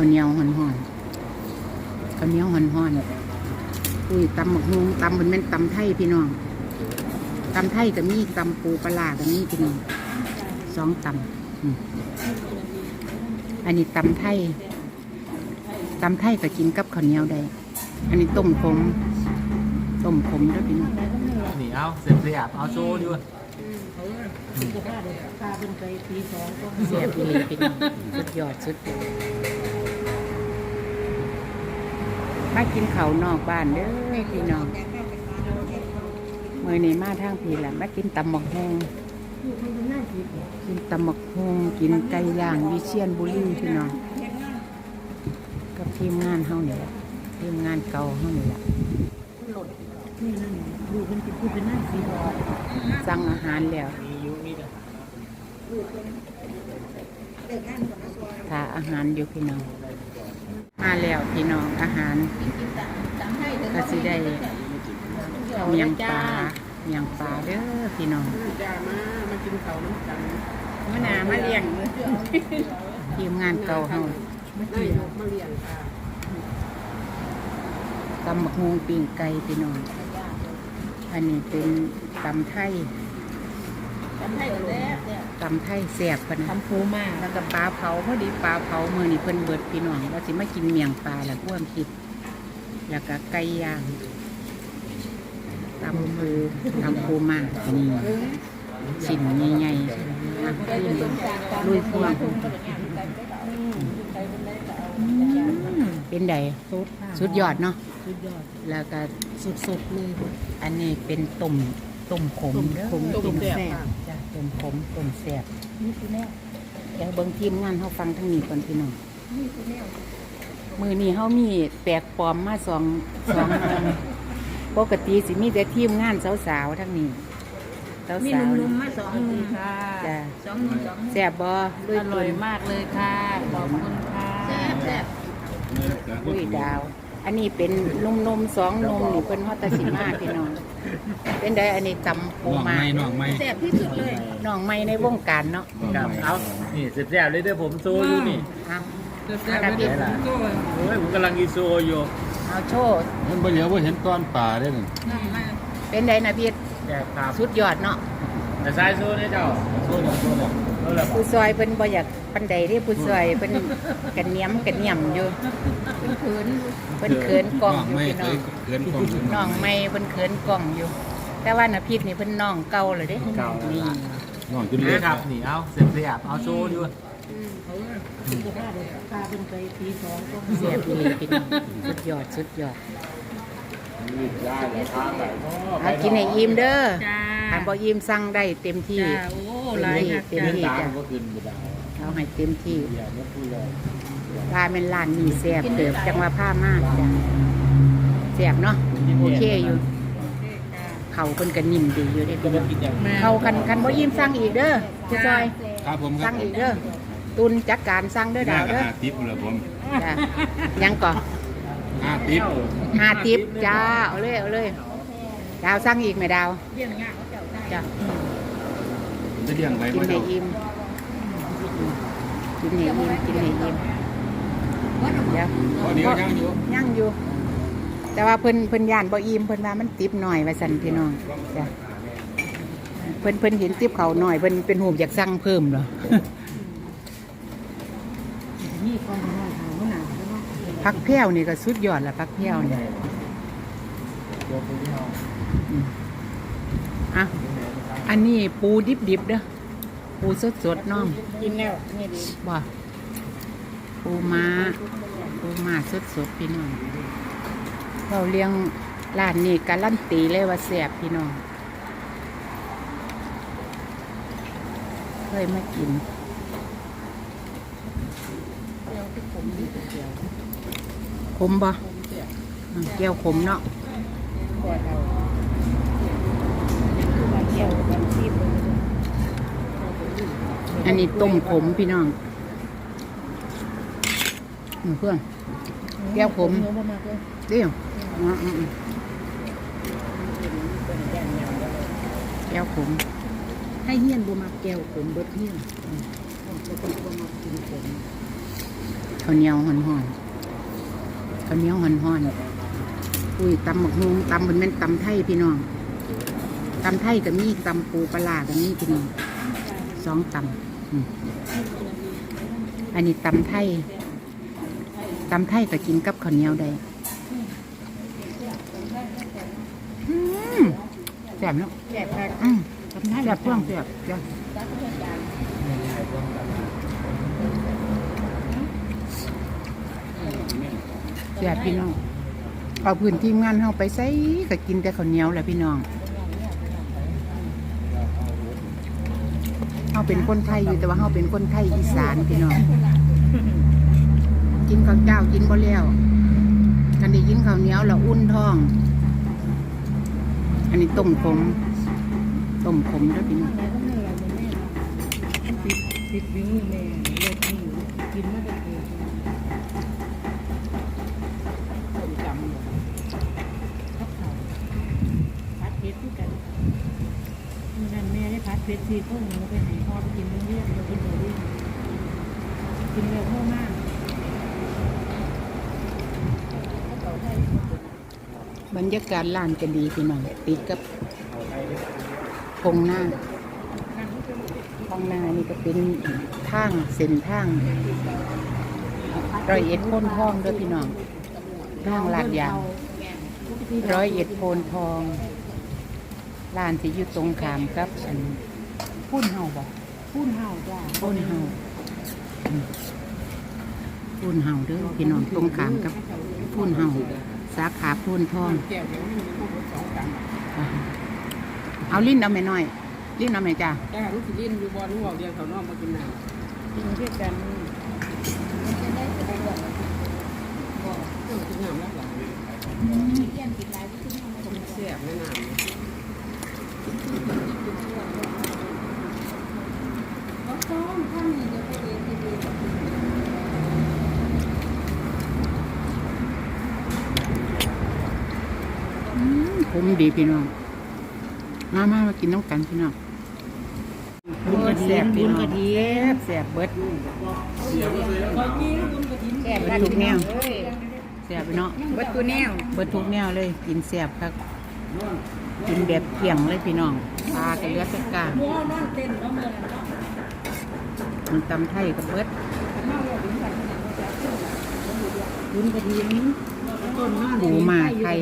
ข้าวเหนียวห่อนห่อนๆข้าวเหนียวห่อนห่อนๆอุ้ยตำหมกฮวงตำมันเป็นตำไทยพี่น้องตำไทยก็มีตำปูปลาร้าก็มีพี่น้องสองตำอืมอันนี้ตำไทยตำไทยก็กินกับข้าวเหนียวได้ อันนี้ต้มขมต้มขมด้วยพี่น้องนี่เอาเสร็จเรียบเอาโชว์อยู่เสียพี่พี่น้องสุดยอดสุดยอด มากินเขาวนอกบ้านเด้อพี่น้องเมื่อนี้มาทางพี่แหละมากินตำหมกแห้งกินตำหมกฮงกินไก่ย่างวิเชียนบุรีพี่น้องกับทีมงานเฮานี่แหละทีมงานเก่าเฮานี่แหละสั่งอาหารแล้วถ้าอาหารอยู่พี่น้อง มาแล้วพี่น้องอาหารก็สิได้เมียงปลาเมียงปลาเด้อพี่น้องมากินเขาน้ำกันมะนาวมาเลี้ยงทีมงานเก่าเฮาได้ยกมาเลี้ยงค่ะตำบักงปิ้งไก่พี่น้องอันนี้เป็นตำไทยทำให้กันแล้ว ตำไทยแซ่บพะนะทำภูมาแล้วก็ปลาเผาพอดีปลาเผามือนี่เพิ่นเบิดพี่น้องว่าสิมากินเมียงปลาแหละความคิด แล้วก็ไก่ย่างตำปูตำปูมานี่ชิ้นใหญ่ๆอะขึ้นลุยพวงอืมเป็นไดสุดสุดยอดเนาะสุดยอดแล้วก็สุดๆเลยอันนี้เป็นต้มต้มขมเด้อต้มขมเป็นแซ่บจ้ะ ต้มขมต้มแซ่บนี่คือแนวเดี๋ยวเบิ่งทีมงานเขาฟังทั้งนี้ก่อนพี่น้องนี่คือแนวมือนี้เขามีแปลกปลอมมาสองสองคนปกติสิมีแต่ทีมงานสาวๆทั้งนี้สาวมีสาวหนุ่มๆมาสองคนค่ะจ้ะสองหนุ่มสองแซ่บบ่ด้วยอร่อยมากเลยค่ะ ขอบคุณค่ะ แซ่บแซ่บด้วยดาว อันนี้เป็นนมๆสองนมนี่เพิ่นฮอตตาสิมาพี่น้อง เป็นได้อันนี้ตำปูน้องมาไม่น้องไม่แซ่บที่สุดเลยน้องใหม่ในวงการเนาะกับเอานี่เสร็จเรียบเลยเด้อผมโชว์อยู่นี่เอาแซ่บไม่ได้ผมก็โอ้ยผมกำลังอีโชว์อยู่เอาโชว์มันบ่เหลียวบ่เห็นก้อนป่าได้นั่นนั่งมาเป็นได้นะพี่แจกครับสุดยอดเนาะแต่ซ้ายโชว์เนี่ยเจ้าโทษนะโทษนะโชว์แล้วบอ ผู้กซอยเพิ่นบ่อยากปันใดเด้ผู้ซอยเพิ่นกันเนียมกันเนียมอยู่เป็นขืนเพิ่นเขินกล้องน้องอยู่ไม่พี่เคน้อยงเขินกล้องอยู่น้องไม่เพิ่นเขินกล้องอยู่ แต่ว่าน่ะพีดนี่เพิ่นน้องเก่าเลยเด้เก่านี่น้องจนนี่เล็กครับนี่เอาเสร็จเรียบเอาโชว์อยู่เขาสุขภาพเลยพาเป็นไปปีสองก็เสียพี่พี่น้องสุดยอดสุดยอดเอากินให้อิ่มเด้อจ้าถ้าบ่อิ่มสั่งได้เต็มที่จ้าโอ้ หลายค่ะเต็มจ้าที่จ้ะเอาให้เต็มที่ร้านเป็นร้านนี่แซ่บเติบจังว่าผ้ามากจ้ะแซ่บเนาะโอเคอยู่ เขาเพิ่นก็นิ่มดีอยู่ได้พี่น้องกินอย่างเขาคันคันบ่ยิ้มสั่งอีกเด้อผู้ซอยครับผมครัสั่บงอีกเด้อตุนจัดการสั่งเด้อดาวเด้อห้าทิปเลยผมจ้ะยังก่อนห้าทิปห้าทิปจ้าเอาเลยเอาเลยดาวสั่งอีกไหมดาวเลี้ยงง่ายเขาเจ้า ได้จ้ะผมจะเลี้ยงไว้กินบ่ให้เจ้าอิ่มกินให้อิ่มกินให้อิ่มเดี๋ยวพอเดียวยังอยู่ยังอยู่ แต่ว่าเพิ่นเพิ่นย่านบ่อิ่มเพิ่นว่ามันติบหน่อยว่าซั่นพี่น้องจ้ะเพิ่นเพิ่นเห็นติบเขาหน่อยเพิ่นเป็นหูอยากสั่งเพิ่มเหรอ นี่กองน้อยเขาหนาใช่ไหมพักแพ้วนี่ก็สุดยอดละพักแพ้วนี่อืมอะ อันนี้ปูดิบๆเด้อปูสดๆน้องกินแล้วนี่ดีบ่ปูม้าปูม้าสดๆพี่น้องเราเลี้ยงร้านนี้การันตีเลยว่าแซ่บพี่น้องเคยมากิน เดี๋ยวที่ผมดีเดียวขมบ่อืมแก้วขมเนาะ ปวดเอามาเที่ยวกันซีบ อันนี้ต้มขมพี่น้องเพื่อนแก้วขมเดี๋ยวแก้วขมให้เฮียนบูมาแก้วผมเบิดเฮียนข้าวเหนียวห่อนห่อนข้าวเหนียวห่อนห่อนอุ้ยตำบักฮงตำมันแม่นตำไทยพี่น้องตำไทยก็มีตำปูปลาร้าก็มีพี่น้องสองตำ อืมอันนี้ตำไทยตำไทยก็กินกับข้าวเหนียวได้อืมแซ่บเนาะแจกผักอืมทำได้แซ่บเพื่องแซ่บจ้ะแซ่บพี่น้องเอาพื้นที่งานเฮาไปใส่ก็กินแต่ข้าวเหนียวแหละพี่น้องเฮาเป็นคนไทยอยู่แต่ว่าเฮาเป็นคนไทยอีสานพี่น้องกินข้าวเจ้ากินบ่แล้วกันได้กินข้าวเหนียวเราอุ่นท้อง อันนี้ต้มขมต้มขมด้วยพี่น้องติดติดวิวแม่เลิกนี่กินมาแต่เกิดต้มจำพัดเขาพัดเพชรด้วยกันเมื่อนั้นแม่ได้พัดเพชรซีพวกหนูไปให้พ่อไปกินโรงเรียนเราเป็นโรงเรียนกินเร็วมากบรรยากาศร้านจะดีพี่น้องติดกับพงหน้าพงหน้านี่ก็เป็นทางเส้นทางร้อยเอ็ดโพนทองด้วยพี่น้องทางลาดยางร้อยเอ็ดโพนทองร้านที่อยู่ตรงขามกับอัน พุ่นเฮาบอกพูนเห่าจ้าพุ่นเฮาอืมพุ่นเฮาเด้อพี่น้องตรงขามกับพุ่นเฮาสาขาพุ่นทองแก้วเดี๋ยวนี้มันก็สองตังค์เอาลิ้นเอาไม่น้อยลิ้นเอาไม่จ้าจ้าลูกสิลินอยู่บอลลูกเอาเดียวเขานอกมากินน้ำกินเพื่อกันจะได้จะได้แบบก็ต้องกินน้ำแล้วหรอผมเสียบแม่น้ำ ผมดีพี่น้อง มามามากินน้ำกันพี่น้องบุญกระเทียมบุญกระเทียมแสบเบิดแซ่บเบิดทุกแนวแสบเนาะเบิดตัวแนวเบิดทุกแนวเลย กินแสบครับกินแบบเกี่ยงเลยพี่น้องปลากับเลือดสักกามั มื่อนั้นมันตำไทยกับเบิดบุญกระเทียมต้นนอนหมูหมาไทย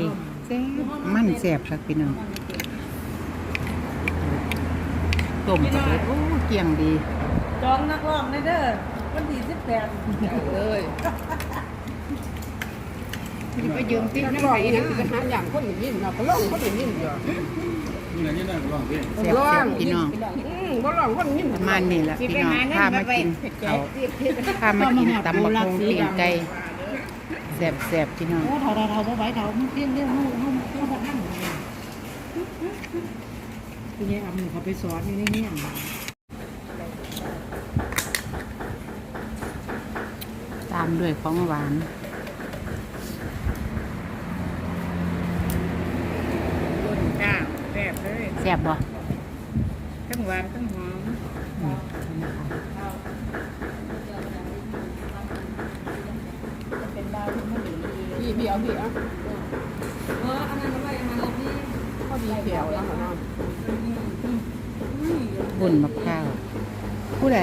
แซ่บมันแสบครับพี่น้องต้มกับเบิดโอ้เกี่ยงดีจองนักร้องเลยเด้อวันที่สิบแปดเลยไปยืมติ๊กนักร้องนี่ไปหาอย่างคนอื่นยินเราก็ร้องคนอื่นยินอยู่ นี่แหละนี่แหละลองพี่แซ่บแซ่บพี่น้องอืมก็ร้องคนยินประมาณนี้แหละพี่น้องพามากินเขาพามากินตำบักฮงปิ้งไก่แซ่บแซ่บพี่น้องโอ้เท่าเท่าเท่าไหวเท่ามันเพี้ยนเรื่องห้องห้องห้องท่านคุณยายอำเขาไปสอนอยู่ในนี้ตามด้วยของหวาน จ้าแซ่บเลย แซ่บบ่ทั้งหวานทั้งหอมพี่พี่เอาพี่เอาเอออันนั้นเอาไปมาเลยพี่พอบีเขียวแล้วเหรอบุญมะพร้าวผู้ใด